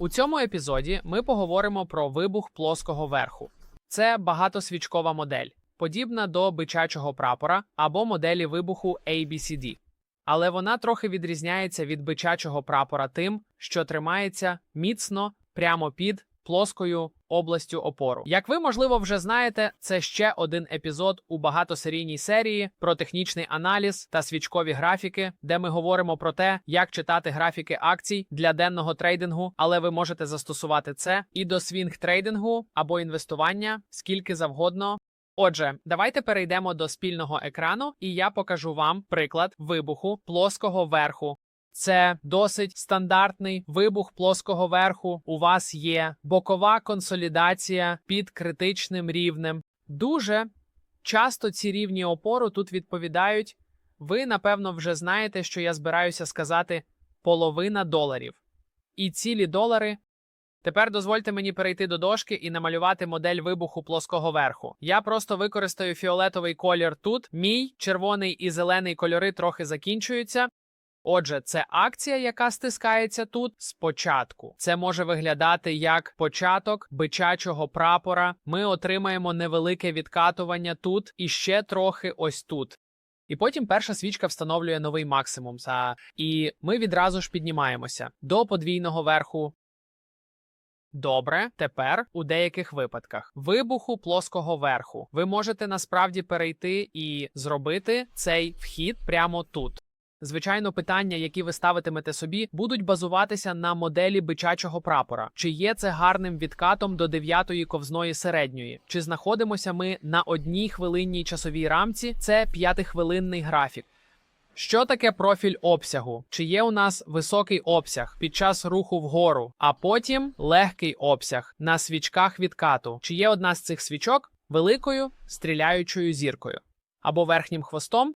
У цьому епізоді ми поговоримо про вибух плоского верху. Це багатосвічкова модель, подібна до бичачого прапора або моделі вибуху ABCD. Але вона трохи відрізняється від бичачого прапора тим, що тримається міцно прямо під плоскою областю опору. Як ви можливо вже знаєте, це ще один епізод у багатосерійній серії про технічний аналіз та свічкові графіки, де ми говоримо про те, як читати графіки акцій для денного трейдингу, але ви можете застосувати це і до свінг-трейдингу або інвестування скільки завгодно. Отже, давайте перейдемо до спільного екрану, і я покажу вам приклад вибуху плоского верху. Це досить стандартний вибух плоского верху. У вас є бокова консолідація під критичним рівнем. Дуже часто ці рівні опору тут відповідають. Ви, напевно, вже знаєте, що я збираюся сказати половина доларів. І цілі долари. Тепер дозвольте мені перейти до дошки і намалювати модель вибуху плоского верху. Я просто використаю фіолетовий колір тут. Мій червоний і зелений кольори трохи закінчуються. Отже, це акція, яка стискається тут спочатку. Це може виглядати як початок бичачого прапора. Ми отримаємо невелике відкатування тут і ще трохи ось тут. І потім перша свічка встановлює новий максимум. За... І ми відразу ж піднімаємося до подвійного верху. Добре, тепер у деяких випадках вибуху плоского верху ви можете насправді перейти і зробити цей вхід прямо тут. Звичайно, питання, які ви ставитимете собі, будуть базуватися на моделі бичачого прапора. Чи є це гарним відкатом до дев'ятої ковзної середньої? Чи знаходимося ми на одній хвилинній часовій рамці? Це п'ятихвилинний графік. Що таке профіль обсягу? Чи є у нас високий обсяг під час руху вгору, а потім легкий обсяг на свічках відкату? Чи є одна з цих свічок великою стріляючою зіркою або верхнім хвостом?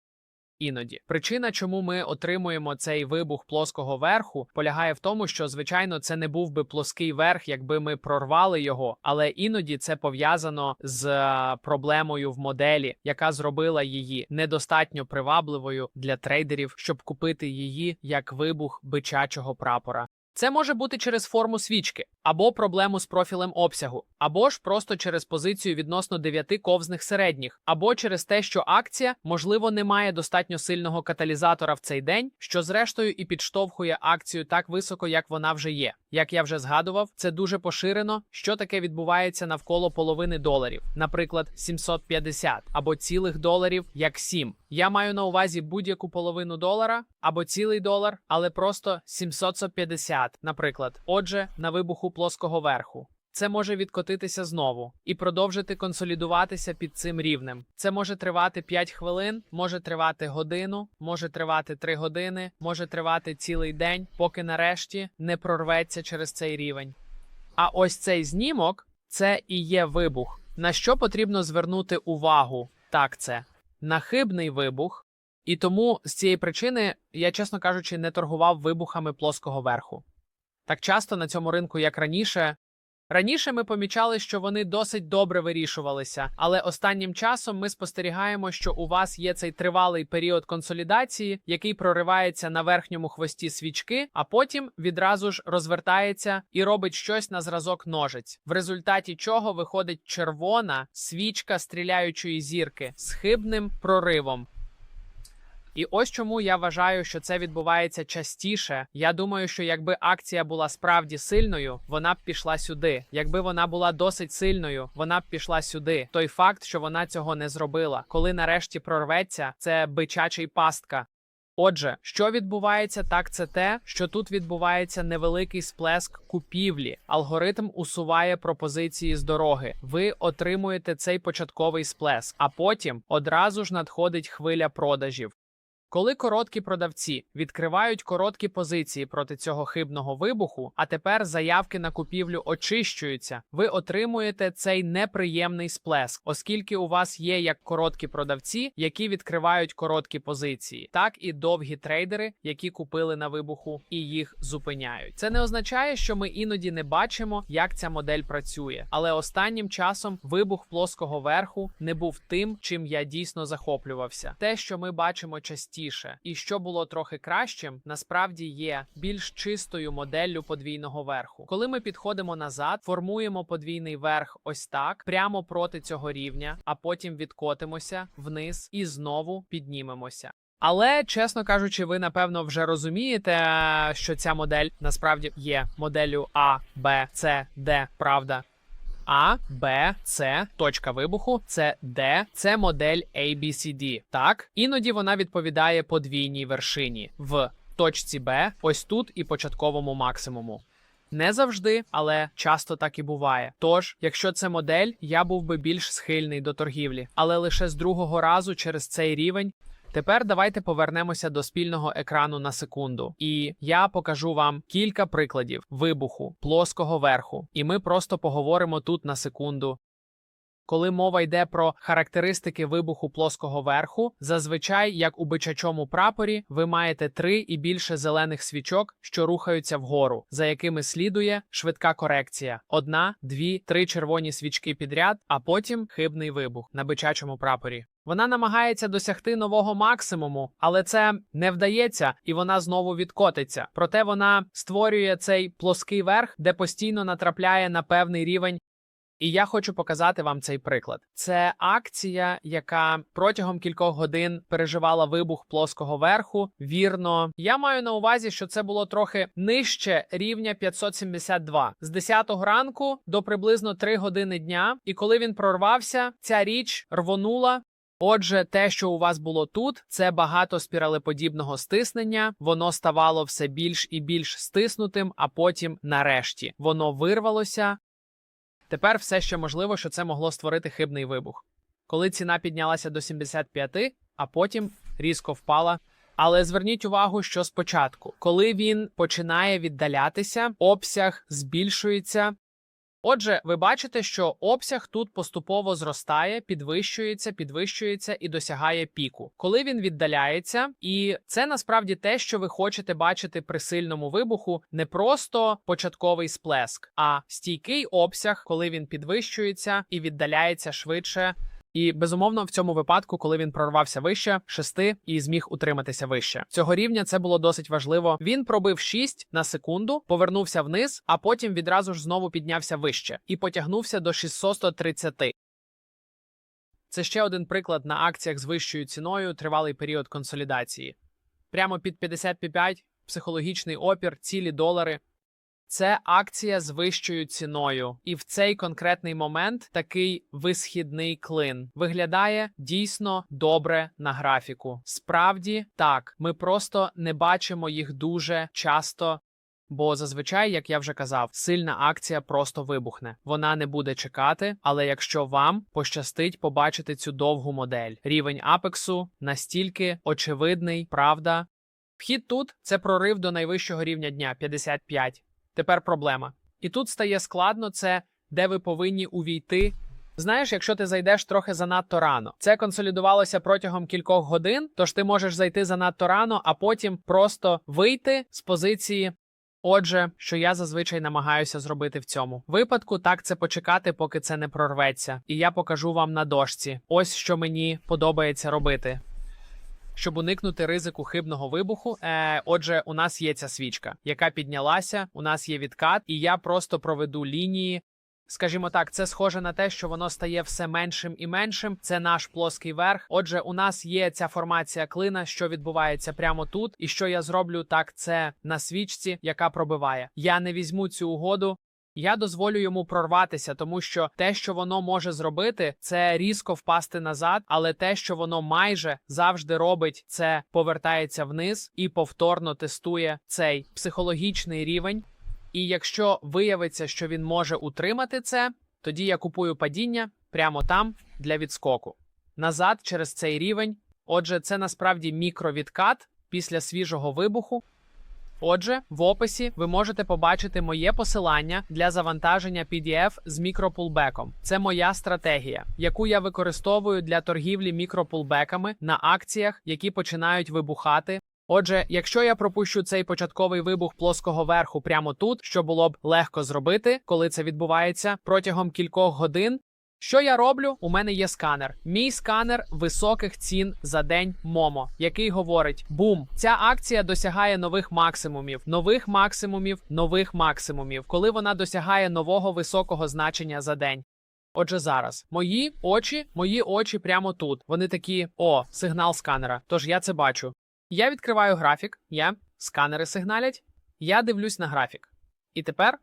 Іноді причина, чому ми отримуємо цей вибух плоского верху, полягає в тому, що звичайно це не був би плоский верх, якби ми прорвали його, але іноді це пов'язано з е, проблемою в моделі, яка зробила її недостатньо привабливою для трейдерів, щоб купити її як вибух бичачого прапора. Це може бути через форму свічки, або проблему з профілем обсягу, або ж просто через позицію відносно дев'яти ковзних середніх, або через те, що акція, можливо, не має достатньо сильного каталізатора в цей день, що зрештою і підштовхує акцію так високо, як вона вже є. Як я вже згадував, це дуже поширено, що таке відбувається навколо половини доларів, наприклад, 750 або цілих доларів як 7. Я маю на увазі будь-яку половину долара або цілий долар, але просто 750, наприклад. Отже, на вибуху плоского верху. Це може відкотитися знову і продовжити консолідуватися під цим рівнем. Це може тривати 5 хвилин, може тривати годину, може тривати 3 години, може тривати цілий день, поки нарешті не прорветься через цей рівень. А ось цей знімок це і є вибух. На що потрібно звернути увагу? Так, це нахибний вибух, і тому з цієї причини я, чесно кажучи, не торгував вибухами плоского верху. Так часто на цьому ринку, як раніше. Раніше ми помічали, що вони досить добре вирішувалися, але останнім часом ми спостерігаємо, що у вас є цей тривалий період консолідації, який проривається на верхньому хвості свічки, а потім відразу ж розвертається і робить щось на зразок ножиць, в результаті чого виходить червона свічка стріляючої зірки з хибним проривом. І ось чому я вважаю, що це відбувається частіше. Я думаю, що якби акція була справді сильною, вона б пішла сюди. Якби вона була досить сильною, вона б пішла сюди. Той факт, що вона цього не зробила, коли нарешті прорветься, це бичачий пастка. Отже, що відбувається, так це те, що тут відбувається невеликий сплеск купівлі. Алгоритм усуває пропозиції з дороги. Ви отримуєте цей початковий сплеск, а потім одразу ж надходить хвиля продажів. Коли короткі продавці відкривають короткі позиції проти цього хибного вибуху, а тепер заявки на купівлю очищуються, ви отримуєте цей неприємний сплеск, оскільки у вас є як короткі продавці, які відкривають короткі позиції, так і довгі трейдери, які купили на вибуху і їх зупиняють. Це не означає, що ми іноді не бачимо, як ця модель працює, але останнім часом вибух плоского верху не був тим, чим я дійсно захоплювався. Те, що ми бачимо частіше крутіше. І що було трохи кращим, насправді є більш чистою моделлю подвійного верху. Коли ми підходимо назад, формуємо подвійний верх ось так, прямо проти цього рівня, а потім відкотимося вниз і знову піднімемося. Але, чесно кажучи, ви напевно вже розумієте, що ця модель насправді є моделлю А, Б, С, Д, правда. А, Б, С, точка вибуху, це Д, це модель ABCD. Так, іноді вона відповідає подвійній вершині в точці Б, ось тут і початковому максимуму. Не завжди, але часто так і буває. Тож, якщо це модель, я був би більш схильний до торгівлі, але лише з другого разу через цей рівень. Тепер давайте повернемося до спільного екрану на секунду, і я покажу вам кілька прикладів вибуху плоского верху, і ми просто поговоримо тут на секунду. Коли мова йде про характеристики вибуху плоского верху, зазвичай, як у бичачому прапорі, ви маєте три і більше зелених свічок, що рухаються вгору, за якими слідує швидка корекція: одна, дві, три червоні свічки підряд, а потім хибний вибух на бичачому прапорі. Вона намагається досягти нового максимуму, але це не вдається, і вона знову відкотиться. Проте вона створює цей плоский верх, де постійно натрапляє на певний рівень. І я хочу показати вам цей приклад. Це акція, яка протягом кількох годин переживала вибух плоского верху. Вірно, я маю на увазі, що це було трохи нижче рівня 572 з 10 ранку до приблизно 3 години дня. І коли він прорвався, ця річ рвонула. Отже, те, що у вас було тут, це багато спіралеподібного стиснення, воно ставало все більш і більш стиснутим, а потім, нарешті, воно вирвалося. Тепер все ще можливо, що це могло створити хибний вибух. Коли ціна піднялася до 75, а потім різко впала. Але зверніть увагу, що спочатку, коли він починає віддалятися, обсяг збільшується. Отже, ви бачите, що обсяг тут поступово зростає, підвищується, підвищується і досягає піку. Коли він віддаляється, і це насправді те, що ви хочете бачити при сильному вибуху, не просто початковий сплеск, а стійкий обсяг, коли він підвищується і віддаляється швидше. І безумовно, в цьому випадку, коли він прорвався вище, шести і зміг утриматися вище. Цього рівня це було досить важливо. Він пробив 6 на секунду, повернувся вниз, а потім відразу ж знову піднявся вище і потягнувся до 630. Це ще один приклад на акціях з вищою ціною тривалий період консолідації. Прямо під 55 психологічний опір, цілі долари. Це акція з вищою ціною, і в цей конкретний момент такий висхідний клин виглядає дійсно добре на графіку. Справді так, ми просто не бачимо їх дуже часто. Бо зазвичай, як я вже казав, сильна акція просто вибухне. Вона не буде чекати, але якщо вам пощастить побачити цю довгу модель, рівень апексу настільки очевидний, правда. Вхід тут це прорив до найвищого рівня дня 55. Тепер проблема. І тут стає складно це, де ви повинні увійти. Знаєш, якщо ти зайдеш трохи занадто рано, це консолідувалося протягом кількох годин, тож ти можеш зайти занадто рано, а потім просто вийти з позиції. Отже, що я зазвичай намагаюся зробити в цьому випадку, так це почекати, поки це не прорветься, і я покажу вам на дошці. Ось що мені подобається робити. Щоб уникнути ризику хибного вибуху, е, отже, у нас є ця свічка, яка піднялася, у нас є відкат, і я просто проведу лінії. Скажімо так, це схоже на те, що воно стає все меншим і меншим. Це наш плоский верх. Отже, у нас є ця формація клина, що відбувається прямо тут. І що я зроблю так, це на свічці, яка пробиває. Я не візьму цю угоду. Я дозволю йому прорватися, тому що те, що воно може зробити, це різко впасти назад, але те, що воно майже завжди робить, це повертається вниз і повторно тестує цей психологічний рівень. І якщо виявиться, що він може утримати це, тоді я купую падіння прямо там для відскоку. Назад через цей рівень. Отже, це насправді мікровідкат після свіжого вибуху. Отже, в описі ви можете побачити моє посилання для завантаження PDF з мікропулбеком. Це моя стратегія, яку я використовую для торгівлі мікропулбеками на акціях, які починають вибухати. Отже, якщо я пропущу цей початковий вибух плоского верху прямо тут, що було б легко зробити, коли це відбувається протягом кількох годин. Що я роблю? У мене є сканер. Мій сканер високих цін за день Момо, який говорить: бум, ця акція досягає нових максимумів, нових максимумів, нових максимумів, коли вона досягає нового високого значення за день. Отже, зараз мої очі, мої очі прямо тут. Вони такі: о, сигнал сканера. Тож я це бачу. Я відкриваю графік, я сканери сигналять, я дивлюсь на графік. І тепер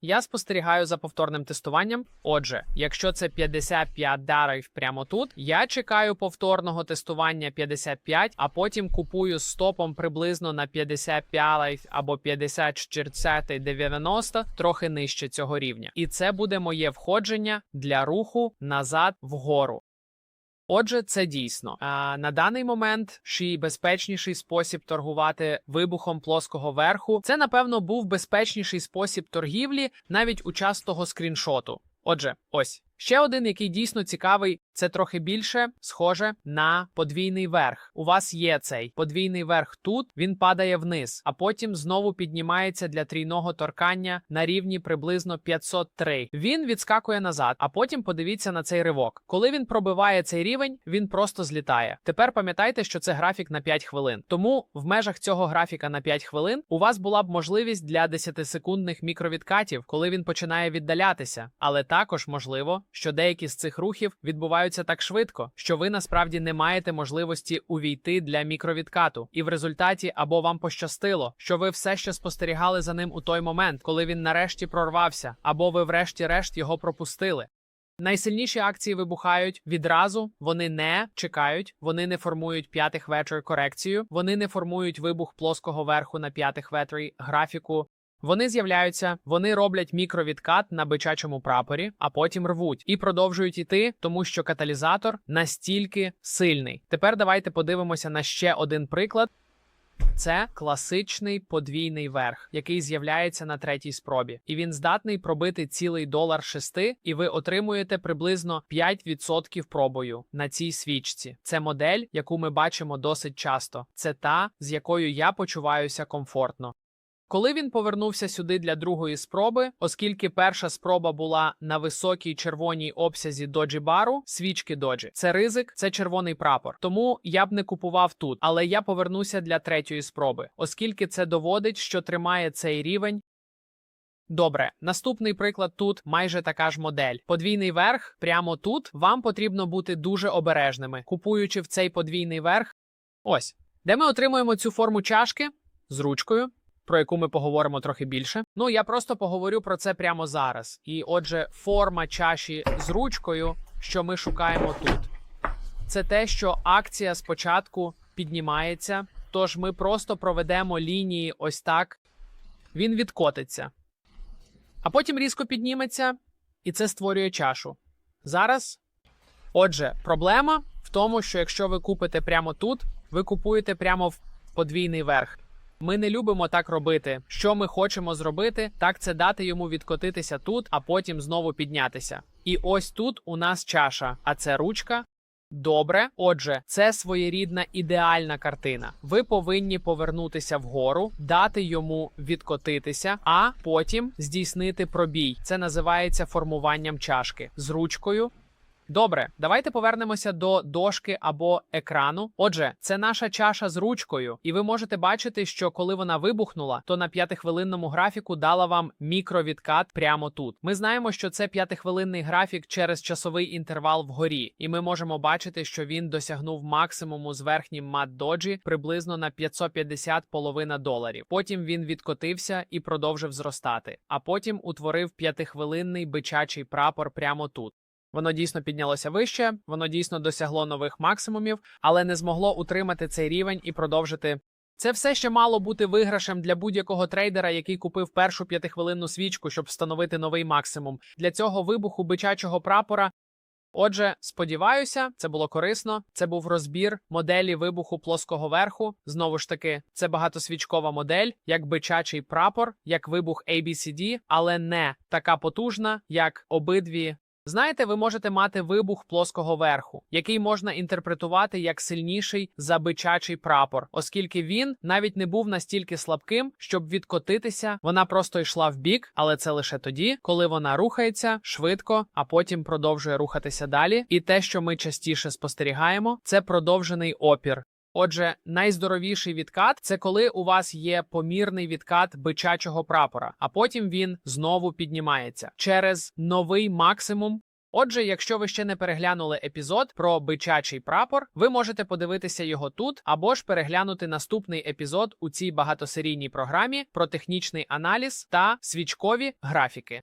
я спостерігаю за повторним тестуванням. Отже, якщо це 55 дарів прямо тут, я чекаю повторного тестування 55, а потім купую стопом приблизно на 55 або 54 90, трохи нижче цього рівня. І це буде моє входження для руху назад вгору. Отже, це дійсно. А на даний момент ще безпечніший спосіб торгувати вибухом плоского верху. Це, напевно, був безпечніший спосіб торгівлі навіть у час того скріншоту. Отже, ось ще один, який дійсно цікавий, це трохи більше схоже на подвійний верх. У вас є цей подвійний верх тут, він падає вниз, а потім знову піднімається для трійного торкання на рівні приблизно 503. Він відскакує назад, а потім подивіться на цей ривок. Коли він пробиває цей рівень, він просто злітає. Тепер пам'ятайте, що це графік на 5 хвилин. Тому в межах цього графіка на 5 хвилин у вас була б можливість для 10-секундних мікровідкатів, коли він починає віддалятися. Але також можливо, що деякі з цих рухів відбуваються так швидко, що ви насправді не маєте можливості увійти для мікровідкату, і в результаті або вам пощастило, що ви все ще спостерігали за ним у той момент, коли він нарешті прорвався, або ви, врешті-решт, його пропустили. Найсильніші акції вибухають відразу, вони не чекають, вони не формують п'ятих вечір корекцію, вони не формують вибух плоского верху на п'ятих ветрі графіку. Вони з'являються, вони роблять мікровідкат на бичачому прапорі, а потім рвуть і продовжують іти, тому що каталізатор настільки сильний. Тепер давайте подивимося на ще один приклад. Це класичний подвійний верх, який з'являється на третій спробі, і він здатний пробити цілий долар шести, і ви отримуєте приблизно 5% пробою на цій свічці. Це модель, яку ми бачимо досить часто. Це та, з якою я почуваюся комфортно. Коли він повернувся сюди для другої спроби, оскільки перша спроба була на високій червоній обсязі доджі бару, свічки доджі, це ризик, це червоний прапор. Тому я б не купував тут, але я повернуся для третьої спроби, оскільки це доводить, що тримає цей рівень. Добре, наступний приклад тут майже така ж модель. Подвійний верх прямо тут вам потрібно бути дуже обережними, купуючи в цей подвійний верх. Ось, де ми отримуємо цю форму чашки з ручкою про яку ми поговоримо трохи більше. Ну я просто поговорю про це прямо зараз. І отже, форма чаші з ручкою, що ми шукаємо тут, це те, що акція спочатку піднімається. Тож ми просто проведемо лінії ось так. Він відкотиться, а потім різко підніметься, і це створює чашу. Зараз. Отже, проблема в тому, що якщо ви купите прямо тут, ви купуєте прямо в подвійний верх. Ми не любимо так робити. Що ми хочемо зробити, так це дати йому відкотитися тут, а потім знову піднятися. І ось тут у нас чаша, а це ручка. Добре, отже, це своєрідна ідеальна картина. Ви повинні повернутися вгору, дати йому відкотитися, а потім здійснити пробій. Це називається формуванням чашки з ручкою. Добре, давайте повернемося до дошки або екрану. Отже, це наша чаша з ручкою, і ви можете бачити, що коли вона вибухнула, то на п'ятихвилинному графіку дала вам мікровідкат прямо тут. Ми знаємо, що це п'ятихвилинний графік через часовий інтервал вгорі, і ми можемо бачити, що він досягнув максимуму з верхнім мат доджі приблизно на 550 половина доларів. Потім він відкотився і продовжив зростати, а потім утворив п'ятихвилинний бичачий прапор прямо тут. Воно дійсно піднялося вище, воно дійсно досягло нових максимумів, але не змогло утримати цей рівень і продовжити. Це все ще мало бути виграшем для будь-якого трейдера, який купив першу п'ятихвилинну свічку, щоб встановити новий максимум. Для цього вибуху бичачого прапора. Отже, сподіваюся, це було корисно. Це був розбір моделі вибуху плоского верху. Знову ж таки, це багатосвічкова модель, як бичачий прапор, як вибух ABCD, але не така потужна, як обидві Знаєте, ви можете мати вибух плоского верху, який можна інтерпретувати як сильніший за бичачий прапор, оскільки він навіть не був настільки слабким, щоб відкотитися. Вона просто йшла в бік, але це лише тоді, коли вона рухається швидко, а потім продовжує рухатися далі. І те, що ми частіше спостерігаємо, це продовжений опір. Отже, найздоровіший відкат це коли у вас є помірний відкат бичачого прапора, а потім він знову піднімається через новий максимум. Отже, якщо ви ще не переглянули епізод про бичачий прапор, ви можете подивитися його тут або ж переглянути наступний епізод у цій багатосерійній програмі про технічний аналіз та свічкові графіки.